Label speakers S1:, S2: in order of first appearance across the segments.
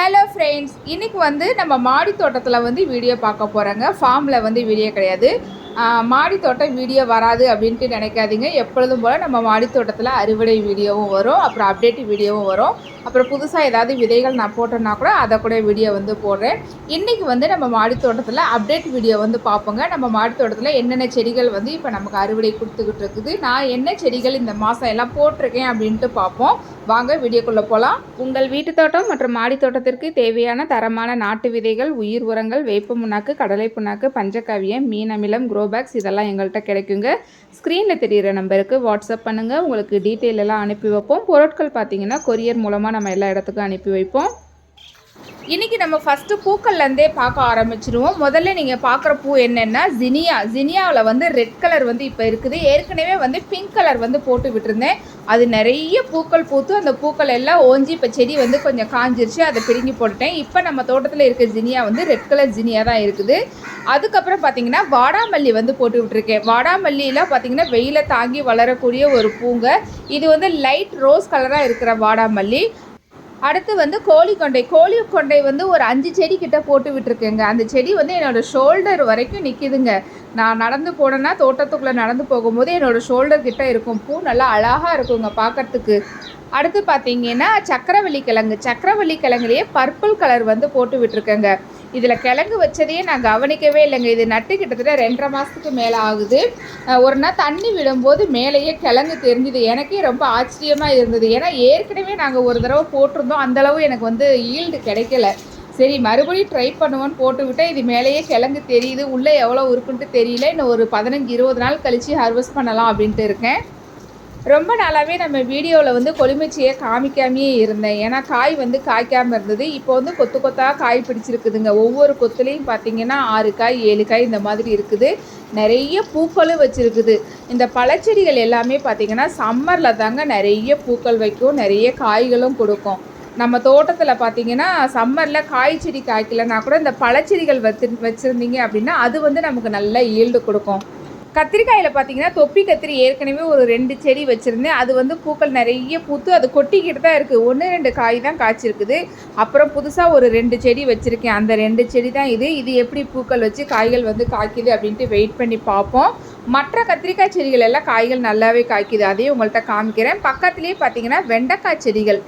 S1: Hello friends இன்றைக்கி வந்து நம்ம மாடி தோட்டத்தில் வந்து வீடியோ பார்க்க போகிறோங்க ஃபார்மில் வந்து வீடியோ கிடையாது. மாடி தோட்டம் வீடியோ வராது அப்படின்ட்டு நினைக்காதீங்க. எப்பொழுதும் போல் நம்ம மாடி தோட்டத்தில் அறுவடை வீடியோவும் வரும் அப்புறம் அப்டேட் வீடியோவும் வரும். அப்புறம் புதுசாக ஏதாவது விதைகள் நான் போட்டேன்னா கூட அதை கூட வீடியோ வந்து போடுறேன். இன்றைக்கி வந்து நம்ம மாடி தோட்டத்தில் அப்டேட் வீடியோ வந்து பார்ப்போங்க. நம்ம மாடி தோட்டத்தில் என்னென்ன செடிகள் வந்து இப்போ நமக்கு அறுவடை கொடுத்துக்கிட்டு இருக்குது நான் என்ன செடிகள் இந்த மாதம் எல்லாம் போட்டிருக்கேன் அப்படின்ட்டு பார்ப்போம். வாங்க வீடியோக்குள்ளே போகலாம் உங்கள் வீட்டு தோட்டம் மற்றும் மாடி தோட்டத்திற்கு தேவையான தரமான நாட்டு விதைகள் உயிர் உரங்கள் வேப்ப புண்ணாக்கு கடலை புண்ணாக்கு பஞ்சகாவியம் மீன் அமிலம் க்ரோபேக்ஸ் இதெல்லாம் எங்கள்கிட்ட கிடைக்குங்க. ஸ்க்ரீனில் தெரிகிற நம்பருக்கு வாட்ஸ்அப் பண்ணுங்கள் உங்களுக்கு டீட்டெயில் எல்லாம் அனுப்பி வைப்போம். பொருட்கள் பார்த்தீங்கன்னா கொரியர் மூலமாக நம்ம எல்லா இடத்துக்கும் அனுப்பி வைப்போம். இன்னைக்கு நம்ம ஃபஸ்ட்டு பூக்கள்லேருந்தே பார்க்க ஆரம்பிச்சிருவோம். முதல்ல நீங்கள் பார்க்குற பூ என்னென்னா ஜினியா ஜினியாவில் வந்து ரெட் கலர் வந்து இப்போ இருக்குது. ஏற்கனவே வந்து பிங்க் கலர் வந்து போட்டு விட்டுருந்தேன். அது நிறைய பூக்கள் பூத்து அந்த பூக்கள் எல்லாம் ஓஞ்சி இப்போ செடி வந்து கொஞ்சம் காஞ்சிருச்சு அதை பிரிங்கி போட்டுட்டேன். இப்போ நம்ம தோட்டத்தில் இருக்க ஜினியா வந்து ரெட் கலர் ஜினியா தான் இருக்குது. அதுக்கப்புறம் பார்த்திங்கன்னா வாடாமல்லி வந்து போட்டு விட்டுருக்கேன். வாடாமல்லியெலாம் பார்த்தீங்கன்னா வெயிலை தாங்கி வளரக்கூடிய ஒரு பூங்க. இது வந்து லைட் ரோஸ் கலராக இருக்கிற வாடாமல்லி. அடுத்து வந்து கோழி கொண்டை. கோழி கொண்டை வந்து ஒரு அஞ்சு செடி கிட்ட போட்டு விட்டுருக்கேங்க. அந்த செடி வந்து என்னோட ஷோல்டர் வரைக்கும் நிற்கிதுங்க நான் நடந்து போனேன்னா தோட்டத்துக்குள்ளே நடந்து போகும்போது என்னோட ஷோல்டர் கிட்ட இருக்கும். பூ நல்லா அழகாக இருக்குங்க பார்க்கறதுக்கு அடுத்து பார்த்தீங்கன்னா சக்கரவள்ளி கிழங்கு. சக்கரவள்ளி கிழங்குலேயே பர்பிள் கலர் வந்து போட்டு விட்டுருக்கேங்க. இதில் கிழங்கு வச்சதையே நான் கவனிக்கவே இல்லைங்க. இது நட்டு கிட்டத்தட்ட ரெண்டரை மாதத்துக்கு மேலே ஆகுது. ஒரு நாள் தண்ணி விடும்போது மேலேயே கிழங்கு தெரிஞ்சுது. எனக்கே ரொம்ப ஆச்சரியமாக இருந்தது. ஏன்னா ஏற்கனவே நாங்கள் ஒரு தடவை போட்டிருந்தோம். அந்தளவு எனக்கு வந்து ஈல்டு கிடைக்கல. சரி மறுபடியும் ட்ரை பண்ணுவோன்னு போட்டு விட்டேன். இது மேலேயே கிழங்கு தெரியுது. உள்ளே எவ்வளோ இருக்குன்ட்டு தெரியல. இன்னும் ஒரு பதினஞ்சு இருபது நாள் கழித்து ஹார்வெஸ்ட் பண்ணலாம் அப்படின்ட்டு இருக்கேன். ரொம்ப நாளாகவே நம்ம வீடியோவில் வந்து கொழுமிச்சியை காமிக்காமையே இருந்தேன். ஏன்னா காய் வந்து காய்க்காமல் இருந்தது. இப்போ வந்து கொத்து கொத்தாக காய் பிடிச்சிருக்குதுங்க. ஒவ்வொரு கொத்துலேயும் பார்த்தீங்கன்னா ஆறு காய் ஏழு காய் இந்த மாதிரி இருக்குது. நிறைய பூக்களும் வச்சுருக்குது. இந்த பழச்செடிகள் எல்லாமே பார்த்தீங்கன்னா சம்மரில் தாங்க நிறைய பூக்கள் வைக்கும். நிறைய காய்களும் கொடுக்கும். நம்ம தோட்டத்தில் பார்த்தீங்கன்னா சம்மரில் காய் செடி காய்க்கலனா கூட இந்த பழச்செடிகள் வச்சு வச்சுருந்தீங்க அப்படின்னா அது வந்து நமக்கு நல்ல ஈல்டு கொடுக்கும். கத்திரிக்காயில் பார்த்தீங்கன்னா தொப்பி கத்திரி ஏற்கனவே ஒரு ரெண்டு செடி வச்சுருந்தேன். அது வந்து பூக்கள் நிறைய பூத்து அது கொட்டிக்கிட்டு தான் இருக்குது ஒன்று ரெண்டு காய் தான் காய்ச்சிருக்குது. அப்புறம் புதுசாக ஒரு ரெண்டு செடி வச்சுருக்கேன். அந்த ரெண்டு செடி தான் இது. இது எப்படி பூக்கள் வச்சு காய்கள் வந்து காய்க்குது அப்படின்ட்டு வெயிட் பண்ணி பார்ப்போம். மற்ற கத்திரிக்காய் செடிகள் எல்லாம் காய்கள் நல்லாவே காய்க்குது. அதையும் உங்கள்கிட்ட காமிக்கிறேன். பக்கத்துலேயே பார்த்தீங்கன்னா வெண்டைக்காய் செடிகள்.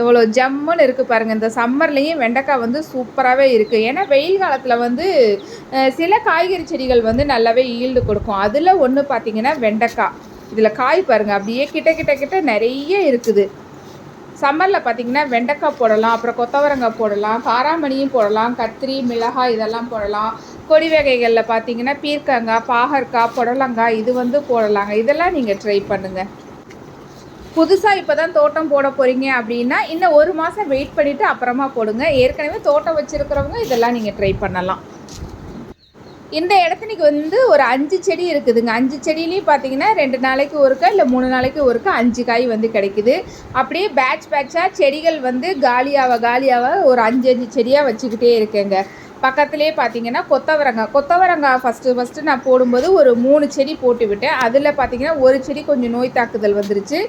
S1: எவ்வளோ ஜம்முன்னு இருக்குது பாருங்கள் இந்த சம்மர்லேயும் வெண்டைக்காய் வந்து சூப்பராகவே இருக்குது ஏன்னா வெயில் காலத்தில் வந்து சில காய்கறி செடிகள் வந்து நல்லாவே ஈல்டு கொடுக்கும். அதில் ஒன்று பார்த்தீங்கன்னா வெண்டைக்காய். இதில் காய் பாருங்கள் அப்படியே கிட்ட கிட்ட கிட்ட நிறைய இருக்குது. சம்மரில் பார்த்தீங்கன்னா வெண்டைக்காய் போடலாம். அப்புறம் கொத்தவரங்காய் போடலாம். காராமணியும் போடலாம். கத்திரி மிளகாய் இதெல்லாம் போடலாம். கொடி வகைகளில் பார்த்தீங்கன்னா பீர்க்கங்காய் பாகற்காய் புடலங்காய் இது வந்து போடலாங்க. இதெல்லாம் நீங்கள் ட்ரை பண்ணுங்கள் புதுசாக இப்போ தான் தோட்டம் போட போகிறீங்க அப்படின்னா இன்னும் ஒரு மாதம் வெயிட் பண்ணிவிட்டு அப்புறமா போடுங்க. ஏற்கனவே தோட்டம் வச்சுருக்கிறவங்க இதெல்லாம் நீங்கள் ட்ரை பண்ணலாம். இந்த இடத்துக்கு வந்து ஒரு அஞ்சு செடி இருக்குதுங்க. அஞ்சு செடியிலையும் பார்த்தீங்கன்னா ரெண்டு நாளைக்கு ஒருக்கா இல்லை மூணு நாளைக்கு ஒருக்கா அஞ்சு காய் வந்து கிடைக்குது. அப்படியே பேட்ச் பேட்சாக செடிகள் வந்து காலியாக காலியாக ஒரு அஞ்சு அஞ்சு செடியாக வச்சுக்கிட்டே இருக்கேங்க. பக்கத்துலேயே பார்த்தீங்கன்னா கொத்தவரங்காய் கொத்தவரங்காய் ஃபஸ்ட்டு ஃபஸ்ட்டு நான் போடும்போது ஒரு மூணு செடி போட்டு விட்டேன். அதில் பார்த்தீங்கன்னா ஒரு செடி கொஞ்சம் நோய் தாக்குதல் வந்துருச்சு.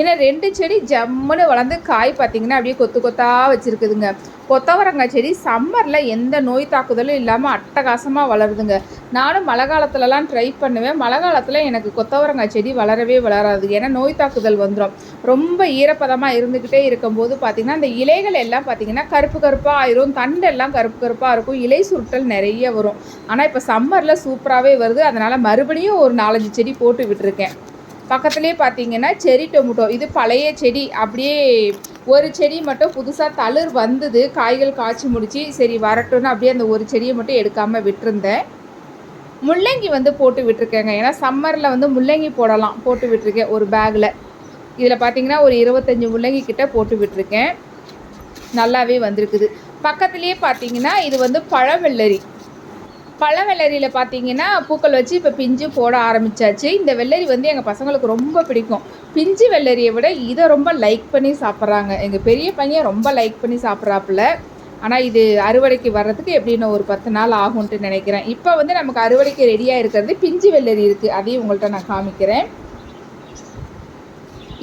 S1: ஏன்னா ரெண்டு செடி ஜம்முன்னு வளர்ந்து காய் பார்த்தீங்கன்னா அப்படியே கொத்து கொத்தாக வச்சுருக்குதுங்க. கொத்தவரங்காய் செடி சம்மரில் எந்த நோய் தாக்குதலும் இல்லாமல் அட்டகாசமாக வளருதுங்க. நானும் மழை காலத்துலலாம் ட்ரை பண்ணுவேன். மழை காலத்தில் எனக்கு கொத்தவரங்காய் செடி வளரவே வளராது. ஏன்னா நோய் தாக்குதல் வந்துடும் ரொம்ப ஈரப்பதமாக இருந்துக்கிட்டே இருக்கும்போது பார்த்திங்கன்னா அந்த இலைகள் எல்லாம் பார்த்திங்கன்னா கருப்பு கருப்பாக ஆயிரும். தண்டெல்லாம் கருப்பு கருப்பாக இருக்கும். இலை சுருட்டல் நிறைய வரும். ஆனால் இப்போ சம்மரில் சூப்பராகவே வருது. அதனால் மறுபடியும் ஒரு நாலஞ்சு செடி போட்டு விட்டுருக்கேன். பக்கத்துலேயே பார்த்தீங்கன்னா செரி டொமேட்டோ இது பழைய செடி. அப்படியே ஒரு செடி மட்டும் புதுசாக தளிர் வந்தது. காய்கள் காய்ச்சி முடிச்சு சரி வரட்டும்னு அப்படியே அந்த ஒரு செடியை மட்டும் எடுக்காமல் விட்டுருந்தேன். முள்ளங்கி வந்து போட்டு விட்டுருக்கேங்க. ஏன்னா சம்மரில் வந்து முள்ளங்கி போடலாம். போட்டு விட்டுருக்கேன் ஒரு பேக்கில் இதில் பார்த்தீங்கன்னா ஒரு இருபத்தஞ்சி முள்ளங்கி கிட்டே போட்டு விட்டுருக்கேன். நல்லாவே வந்திருக்குது. பக்கத்துலேயே பார்த்தீங்கன்னா இது வந்து பழவெள்ளரி. பழவெள்ளரியில் பார்த்தீங்கன்னா பூக்கள் வச்சு இப்போ பிஞ்சு போட ஆரம்பிச்சாச்சு. இந்த வெள்ளரி வந்து எங்கள் பசங்களுக்கு ரொம்ப பிடிக்கும். பிஞ்சு வெள்ளரியை விட இதை ரொம்ப லைக் பண்ணி சாப்பிட்றாங்க. எங்கள் பெரிய பையன் ரொம்ப லைக் பண்ணி சாப்பிட்றாப்புல. ஆனால் இது அறுவடைக்கு வர்றதுக்கு எப்படின்னு ஒரு பத்து நாள் ஆகும்ன்ட்டு நினைக்கிறேன். இப்போ வந்து நமக்கு அறுவடைக்கு ரெடியாக இருக்கிறது பிஞ்சு வெள்ளரி இருக்குது அதையும் உங்கள்கிட்ட நான் காமிக்கிறேன்.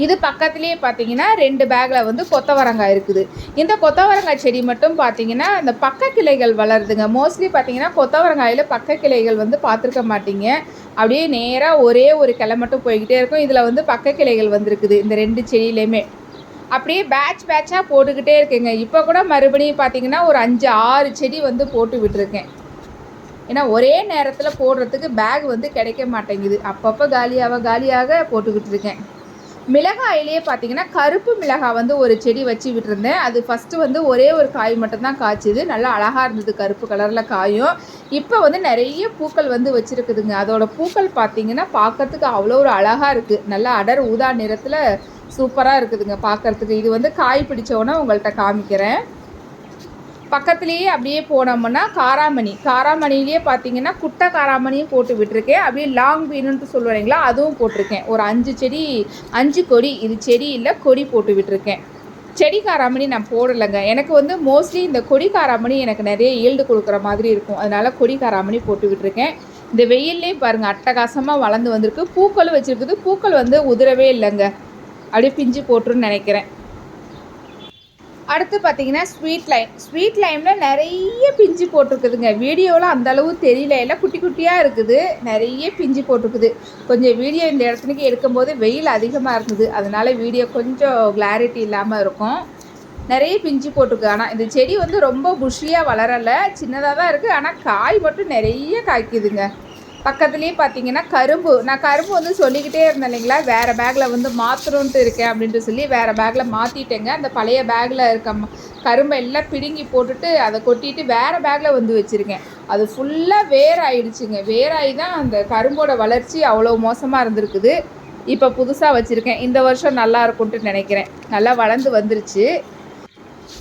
S1: இது பக்கத்துலேயே பார்த்தீங்கன்னா ரெண்டு பேக்கில் வந்து கொத்தவரங்காய் இருக்குது. இந்த கொத்தவரங்காய் செடி மட்டும் பார்த்தீங்கன்னா இந்த பக்க கிளைகள் வளருதுங்க. மோஸ்ட்லி பார்த்தீங்கன்னா கொத்தவரங்காயில் பக்க கிளைகள் வந்து பார்த்துருக்க மாட்டீங்க. அப்படியே நேராக ஒரே ஒரு கிளை மட்டும் போய்கிட்டே இருக்கும். இதில் வந்து பக்க கிளைகள் வந்திருக்குது இந்த ரெண்டு செடியிலையுமே. அப்படியே பேட்ச் பேட்சாக போட்டுக்கிட்டே இருக்குங்க. இப்போ கூட மறுபடியும் பார்த்தீங்கன்னா ஒரு அஞ்சு ஆறு செடி வந்து போட்டு விட்டுருக்கேன். ஏன்னா ஒரே நேரத்தில் போடுறதுக்கு பேக் வந்து கிடைக்க மாட்டேங்குது. அப்பப்போ காலியாக காலியாக போட்டுக்கிட்டு இருக்கேன். மிளகாயிலேயே பார்த்தீங்கன்னா கருப்பு மிளகாய் வந்து ஒரு செடி வச்சு விட்டுருந்தேன். அது ஃபஸ்ட்டு வந்து ஒரே ஒரு காய் மட்டும்தான் காய்ச்சிது. நல்லா அழகாக இருந்தது கருப்பு கலரில் காயும். இப்போ வந்து நிறைய பூக்கள் வந்து வச்சுருக்குதுங்க. அதோட பூக்கள் பார்த்தீங்கன்னா பார்க்கறதுக்கு அவ்வளோ ஒரு அழகாக இருக்குது நல்லா அடர் ஊதா நிறத்தில் சூப்பராக இருக்குதுங்க பார்க்கறதுக்கு இது வந்து காய் பிடிச்சோன்னே உங்கள்கிட்ட காமிக்கிறேன். பக்கத்துலேயே அப்படியே போனோம்னா காராமணி. காராமணிலேயே பார்த்தீங்கன்னா குட்டை காராமணியும் போட்டு விட்டுருக்கேன். அப்படியே லாங் பீனுன்ட்டு சொல்லுவாங்களா அதுவும் போட்டிருக்கேன். ஒரு அஞ்சு செடி அஞ்சு கொடி இது செடி இல்லை கொடி போட்டு விட்டுருக்கேன். செடி காராமணி நான் போடலைங்க. எனக்கு வந்து மோஸ்ட்லி இந்த கொடி காராமணி எனக்கு நிறைய ஈல்டு கொடுக்குற மாதிரி இருக்கும். அதனால் கொடி காராமணி போட்டு விட்டுருக்கேன். இந்த வெயில்லையும் பாருங்கள் அட்டகாசமாக வளர்ந்து வந்திருக்கு. பூக்களும் வச்சுருக்குது. பூக்கள் வந்து உதிரவே இல்லைங்க. அப்படியே பிஞ்சு போட்டுருன்னு நினைக்கிறேன். அடுத்து பார்த்தீங்கன்னா ஸ்வீட் லைம் ஸ்வீட் லைமில் நிறைய பிஞ்சு போட்டிருக்குதுங்க. வீடியோவில் அந்தளவு தெரியல. எல்லாம் குட்டி குட்டியாக இருக்குது. நிறைய பிஞ்சு போட்டிருக்குது. கொஞ்சம் வீடியோ இந்த இடத்துக்கு எடுக்கும்போது வெயில் அதிகமாக இருந்தது. அதனால் வீடியோ கொஞ்சம் கிளாரிட்டி இல்லாமல் இருக்கும். நிறைய பிஞ்சு போட்டிருக்கு. ஆனால் இந்த செடி வந்து ரொம்ப புஷியாக வளரலை. சின்னதாக தான் இருக்குது ஆனால் காய் மட்டும் நிறைய காய்க்குதுங்க. பக்கத்துலேயே பார்த்தீங்கன்னா கரும்பு. நான் கரும்பு வந்து சொல்லிக்கிட்டே இருந்தேன் இல்லைங்களா? வேறு பேக்கில் வந்து மாற்றணுன்ட்டு இருக்கேன் அப்படின்ட்டு சொல்லி வேறு பேக்கில் மாற்றிட்டேங்க அந்த பழைய பேக்கில் இருக்க கரும்பை எல்லாம் பிடுங்கி போட்டுட்டு அதை கொட்டிட்டு வேறு பேக்கில் வந்து வச்சுருக்கேன். அது ஃபுல்லாக வேர் ஆயிடுச்சுங்க வேராகி தான் அந்த கரும்போட வளர்ச்சி அவ்வளோ மோசமாக இருந்திருக்குது. இப்போ புதுசாக வச்சுருக்கேன். இந்த வருஷம் நல்லா இருக்கும்ட்டு நினைக்கிறேன். நல்லா வளர்ந்து வந்துருச்சு.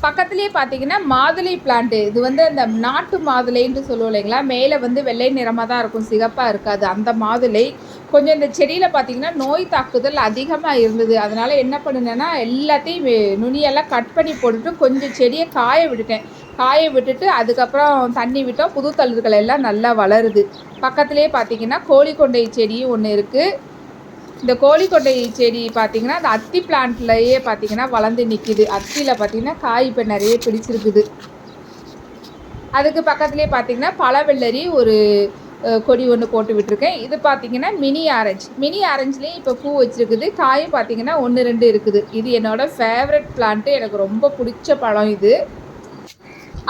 S1: பக்கத்துலேயே பார்த்தீங்கன்னா மாதுளை பிளான்ட்டு இது வந்து அந்த நாட்டு மாதுளைன்ட்டு சொல்லுவோம் இல்லைங்களா? மேலே வந்து வெள்ளை நிறமாக தான் இருக்கும். சிகப்பாக இருக்காது. அந்த மாதுளை. கொஞ்சம் இந்த செடியில் பார்த்தீங்கன்னா நோய் தாக்குதல் அதிகமாக இருந்தது. அதனால் என்ன பண்ணினேன்னா எல்லாத்தையும் வே- நுனியெல்லாம் கட் பண்ணி போட்டுட்டு கொஞ்சம் செடியை காய விட்டுட்டேன். காய விட்டுட்டு அதுக்கப்புறம் தண்ணி விட்டோம். புது தளிர்கள் எல்லாம் நல்லா வளருது. பக்கத்துலேயே பார்த்தீங்கன்னா கோழிக்கொண்டை செடியும் ஒன்று இருக்குது இந்த கோழிக்கொட்டை செடி பார்த்தீங்கன்னா அந்த அத்தி பிளான்ட்லயே பார்த்தீங்கன்னா வளர்ந்து நிற்கிது அத்தியில் பார்த்தீங்கன்னா காய் இப்போ நிறைய பிடிச்சிருக்குது. அதுக்கு பக்கத்துலேயே பார்த்தீங்கன்னா பழவெள்ளரி ஒரு கொடி ஒன்று போட்டு விட்டுருக்கேன். இது பார்த்தீங்கன்னா மினி ஆரஞ்சு. மினி ஆரஞ்சுலேயும் இப்போ பூ வச்சுருக்குது. காயும் பார்த்தீங்கன்னா ஒன்று ரெண்டு இருக்குது. இது என்னோடய ஃபேவரட் பிளான்ட்டு எனக்கு ரொம்ப பிடிச்ச பழம் இது.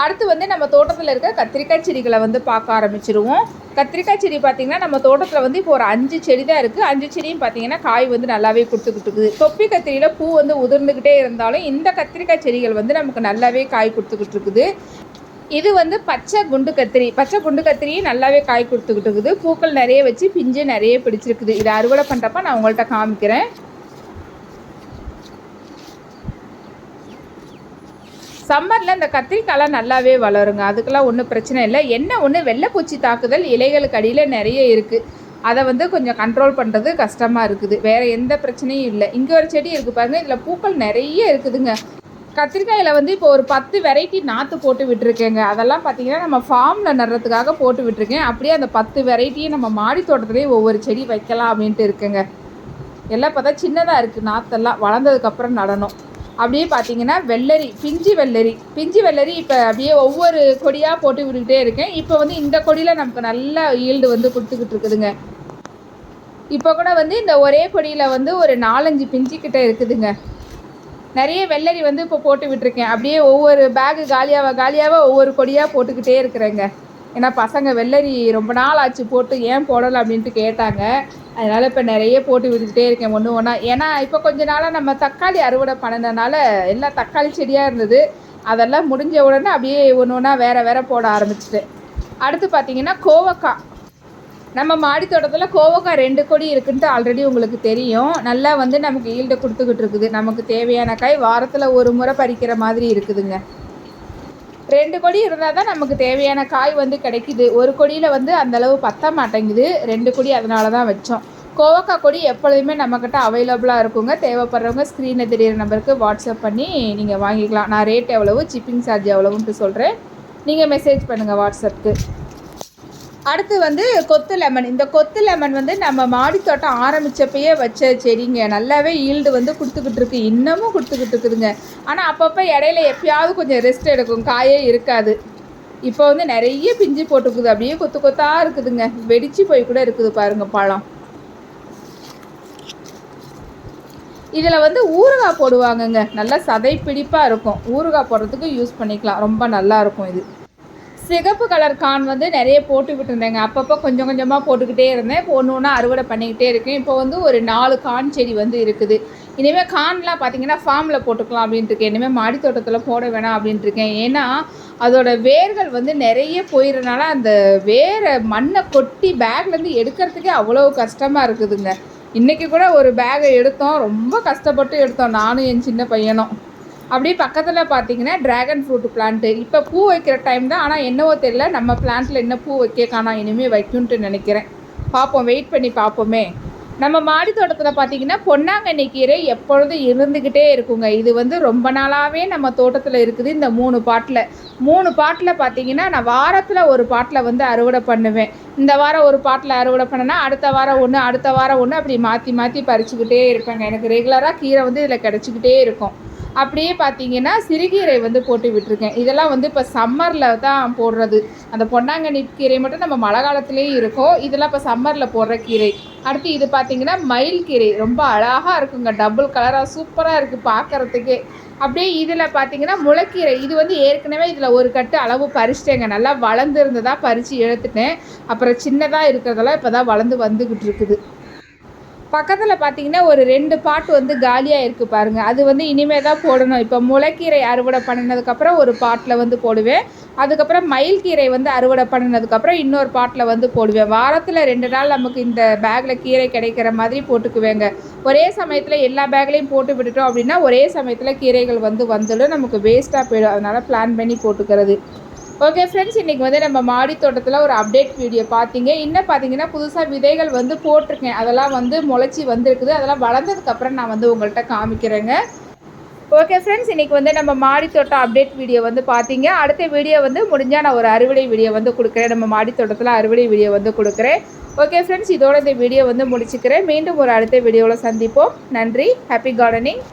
S1: அடுத்து வந்து நம்ம தோட்டத்தில் இருக்க கத்திரிக்காய் செடிகளை வந்து பார்க்க ஆரம்பிச்சிருவோம். கத்திரிக்காய் செடி பார்த்திங்கன்னா நம்ம தோட்டத்தில் வந்து இப்போ ஒரு அஞ்சு செடி தான் இருக்குது அஞ்சு செடியும் பார்த்தீங்கன்னா காய் வந்து நல்லாவே கொடுத்துக்கிட்டு இருக்குது தொப்பி கத்திரியில் பூ வந்து உதிர்ந்துக்கிட்டே இருந்தாலும் இந்த கத்திரிக்காய் செடிகள் வந்து நமக்கு நல்லாவே காய் கொடுத்துக்கிட்டு இருக்குது இது வந்து பச்சை குண்டு கத்திரி. பச்சை குண்டு கத்திரியும் நல்லாவே காய் கொடுத்துக்கிட்டு இருக்குது பூக்கள் நிறைய வச்சு பிஞ்சு நிறைய பிடிச்சிருக்குது. இதை அறுவடை பண்ணுறப்ப நான் உங்கள்கிட்ட காமிக்கிறேன். சம்மரில் இந்த கத்திரிக்காய்லாம் நல்லாவே வளருங்க. அதுக்கெல்லாம் ஒன்றும் பிரச்சனை இல்லை. என்ன ஒன்று வெள்ளைப்பூச்சி தாக்குதல் இலைகளுக்கு அடியில் நிறைய இருக்குது அதை வந்து கொஞ்சம் கண்ட்ரோல் பண்ணுறது கஷ்டமாக இருக்குது. வேறு எந்த பிரச்சனையும் இல்லை. இங்கே ஒரு செடி இருக்குது பாருங்கள் இதில் பூக்கள் நிறைய இருக்குதுங்க. கத்திரிக்காயில் வந்து இப்போ ஒரு பத்து வெரைட்டி நாற்று போட்டு விட்டுருக்கேங்க. அதெல்லாம் பார்த்திங்கன்னா நம்ம ஃபார்மில் நடுறதுக்காக போட்டு விட்டுருக்கேன். அப்படியே அந்த பத்து வெரைட்டியும் நம்ம மாடி தோட்டத்துலேயே ஒவ்வொரு செடி வைக்கலாம் அப்படின்ட்டு இருக்குங்க. எல்லாம் பார்த்தா சின்னதாக இருக்குது நாற்றெல்லாம் வளர்ந்ததுக்கப்புறம் நடணும். அப்படியே பார்த்தீங்கன்னா வெள்ளரி பிஞ்சு வெள்ளரி. பிஞ்சு வெள்ளரி இப்போ அப்படியே ஒவ்வொரு கொடியாக போட்டு விட்டுக்கிட்டே இருக்கேன். இப்போ வந்து இந்த கொடியில் நமக்கு நல்ல ஈல்டு வந்து கொடுத்துக்கிட்டு இருக்குதுங்க. இப்போ கூட வந்து இந்த ஒரே கொடியில் வந்து ஒரு நாலஞ்சு பிஞ்சு இருக்குதுங்க. நிறைய வெள்ளரி வந்து இப்போ போட்டு விட்டுருக்கேன். அப்படியே ஒவ்வொரு பேகு காலியாக காலியாக ஒவ்வொரு கொடியாக போட்டுக்கிட்டே இருக்கிறேங்க. ஏன்னா பசங்க வெள்ளரி ரொம்ப நாள் ஆச்சு போட்டு ஏன் போடலை அப்படின்ட்டு கேட்டாங்க. அதனால் இப்போ நிறைய போட்டு விட்டுக்கிட்டே இருக்கேன் ஒன்று ஒன்றா ஏன்னா இப்போ கொஞ்ச நாளாக நம்ம தக்காளி அறுவடை பண்ணினனால எல்லாம் தக்காளி செடியாக இருந்தது. அதெல்லாம் முடிஞ்ச உடனே அப்படியே ஒன்று ஒன்றா வேறு வேறு போட ஆரம்பிச்சிட்டேன். அடுத்து பார்த்தீங்கன்னா கோவக்காய். நம்ம மாடி தோட்டத்தில் கோவக்காய் ரெண்டு கொடி இருக்குன்ட்டு ஆல்ரெடி உங்களுக்கு தெரியும். நல்லா வந்து நமக்கு ஈல்டை கொடுத்துக்கிட்டு இருக்குது. நமக்கு தேவையான காய் வாரத்தில் ஒரு முறை பறிக்கிற மாதிரி இருக்குதுங்க. ரெண்டு கொடி இருந்தால் தான் நமக்கு தேவையான காய் வந்து கிடைக்குது. ஒரு கொடியில் வந்து அந்தளவு பற்ற பத்த மாட்டேங்குது. ரெண்டு கொடி அதனால தான் வச்சோம். கோவக்காய் கொடி எப்பொழுதுமே நம்மக்கிட்ட அவைலபிளாக இருக்குங்க. தேவைப்படுறவங்க ஸ்க்ரீனில் தெரியிற நம்பருக்கு வாட்ஸ்அப் பண்ணி நீங்கள் வாங்கிக்கலாம். நான் ரேட் எவ்வளவு சிப்பிங் சார்ஜ் எவ்வளவுன்ட்டு சொல்கிறேன் நீங்கள் மெசேஜ் பண்ணுங்கள் வாட்ஸ்அப்புக்கு அடுத்து வந்து கொத்து லெமன். இந்த கொத்து லெமன் வந்து நம்ம மாடி தோட்டம் ஆரம்பித்தப்பயே வச்ச செடிங்க. நல்லாவே ஈல்டு வந்து கொடுத்துக்கிட்டு இருக்கு. இன்னமும் கொடுத்துக்கிட்டு இருக்குதுங்க. ஆனால் அப்பப்போ இடையில எப்பயாவது கொஞ்சம் ரெஸ்ட் எடுக்கும். காயே இருக்காது. இப்போ வந்து நிறைய பிஞ்சு போட்டுக்குது. அப்படியே கொத்து கொத்தாக இருக்குதுங்க. வெடிச்சு போய் கூட இருக்குது பாருங்க பழம். இதில் வந்து ஊறுகாய் போடுவாங்கங்க. நல்லா சதை பிடிப்பாக இருக்கும். ஊறுகாய் போடுறதுக்கு யூஸ் பண்ணிக்கலாம். ரொம்ப நல்லாயிருக்கும் இது. சிகப்பு கலர் கான் வந்து நிறைய போட்டு விட்டுருந்தேங்க. அப்பப்போ கொஞ்சம் கொஞ்சமாக போட்டுக்கிட்டே இருந்தேன். இப்போ ஒன்று ஒன்றா அறுவடை பண்ணிக்கிட்டே இருக்கேன். இப்போ வந்து ஒரு நாலு கான் செடி வந்து இருக்குது. இனிமேல் கான்லாம் பார்த்தீங்கன்னா ஃபார்மில் போட்டுக்கலாம் அப்படின்ட்டு இருக்கேன். இனிமேல் மாடி தோட்டத்தில் போட வேணாம் அப்படின்ட்டு இருக்கேன். ஏன்னா அதோட வேர்கள் வந்து நிறைய போயிடுறனால அந்த வேரை மண்ணை கொட்டி பேக்லேருந்து எடுக்கிறதுக்கே அவ்வளோ கஷ்டமாக இருக்குதுங்க. இன்றைக்கி கூட ஒரு பேகை எடுத்தோம். ரொம்ப கஷ்டப்பட்டு எடுத்தோம். நானும் என் சின்ன பையனும். அப்படியே பக்கத்தில் பார்த்தீங்கன்னா ட்ராகன் ஃப்ரூட் பிளான்ட்டு இப்போ பூ வைக்கிற டைம் தான். ஆனால் என்னவோ தெரியல. நம்ம பிளான்ட்டில் என்ன பூ வைக்க காணோம் இனிமேல் வைக்கும்ட்டு நினைக்கிறேன். பார்ப்போம் வெயிட் பண்ணி பார்ப்போமே நம்ம மாடி தோட்டத்தில் பார்த்தீங்கன்னா பொன்னாங்கண்ணி கீரை எப்பொழுதும் இருந்துக்கிட்டே இருக்குங்க. இது வந்து ரொம்ப நாளாகவே நம்ம தோட்டத்தில் இருக்குது. இந்த மூணு பாட்டில். மூணு பாட்டில் பார்த்தீங்கன்னா நான் வாரத்தில் ஒரு பாட்டில் வந்து அறுவடை பண்ணுவேன். இந்த வாரம் ஒரு பாட்டில் அறுவடை பண்ணனா அடுத்த வாரம் ஒன்று அடுத்த வாரம் ஒன்று அப்படி மாற்றி மாற்றி பறிச்சுக்கிட்டே இருப்பேங்க. எனக்கு ரெகுலராக கீரை வந்து இதில் கிடச்சிக்கிட்டே இருக்கும். அப்படியே பார்த்தீங்கன்னா சிறுகீரை வந்து போட்டு விட்டுருக்கேன். இதெல்லாம் வந்து இப்போ சம்மரில் தான் போடுறது. அந்த பொன்னாங்கண்ணி கீரை மட்டும் நம்ம மழை காலத்துலேயும் இருக்கும். இதெல்லாம் இப்போ சம்மரில் போடுற கீரை. அடுத்து இது பார்த்தீங்கன்னா மயில் கீரை. ரொம்ப அழகாக இருக்குங்க. டபுள் கலராக சூப்பராக இருக்குது பார்க்குறதுக்கே. அப்படியே இதில் பார்த்தீங்கன்னா முளைக்கீரை. இது வந்து ஏற்கனவே இதில் ஒரு கட்டு அளவு பறிச்சிட்டேங்க. நல்லா வளர்ந்து இருந்ததாக பறித்து எடுத்துட்டேன். அப்புறம் சின்னதாக இருக்கிறதெல்லாம் இப்போ தான் வளர்ந்து வந்துக்கிட்டு இருக்குது. பக்கத்தில் பார்த்தீங்கன்னா ஒரு ரெண்டு பாட்டு வந்து காலியாக இருக்குது பாருங்கள் அது வந்து இனிமே தான் போடணும். இப்போ முளைக்கீரை அறுவடை பண்ணினதுக்கப்புறம் ஒரு பாட்டில் வந்து போடுவேன். அதுக்கப்புறம் மயில் கீரை வந்து அறுவடை பண்ணினதுக்கப்புறம் இன்னொரு பாட்டில் வந்து போடுவேன். வாரத்தில் ரெண்டு நாள் நமக்கு இந்த பேக்கில் கீரை கிடைக்கிற மாதிரி போட்டுக்குவேங்க. ஒரே சமயத்தில் எல்லா பேக்லேயும் போட்டு விட்டுட்டோம் அப்படின்னா ஒரே சமயத்தில் கீரைகள் வந்து வந்துடும். நமக்கு வேஸ்ட்டாக போயிடும். அதனால் பிளான் பண்ணி போட்டுக்கிறது. ஓகே ஃப்ரெண்ட்ஸ் இன்றைக்கி வந்து நம்ம மாடி தோட்டத்தில் ஒரு அப்டேட் வீடியோ பார்த்தீங்க. இன்னும் பார்த்தீங்கன்னா புதுசாக விதைகள் வந்து போட்டிருக்கேன். அதெல்லாம் வந்து முளைச்சி வந்திருக்குது. அதெல்லாம் வளர்ந்ததுக்கப்புறம் நான் வந்து உங்கள்கிட்ட காமிக்கிறேங்க. ஓகே ஃப்ரெண்ட்ஸ் இன்றைக்கி வந்து நம்ம மாடி தோட்டம் அப்டேட் வீடியோ வந்து பார்த்தீங்க. அடுத்த வீடியோ வந்து முடிஞ்சால் நான் ஒரு அறுவடை வீடியோ வந்து கொடுக்குறேன். நம்ம மாடி தோட்டத்தில் அறுவடை வீடியோ வந்து கொடுக்குறேன். ஓகே ஃப்ரெண்ட்ஸ் இதோட இந்த வீடியோ வந்து முடிச்சுக்கிறேன். மீண்டும் ஒரு அடுத்த வீடியோவில் சந்திப்போம். நன்றி. Happy gardening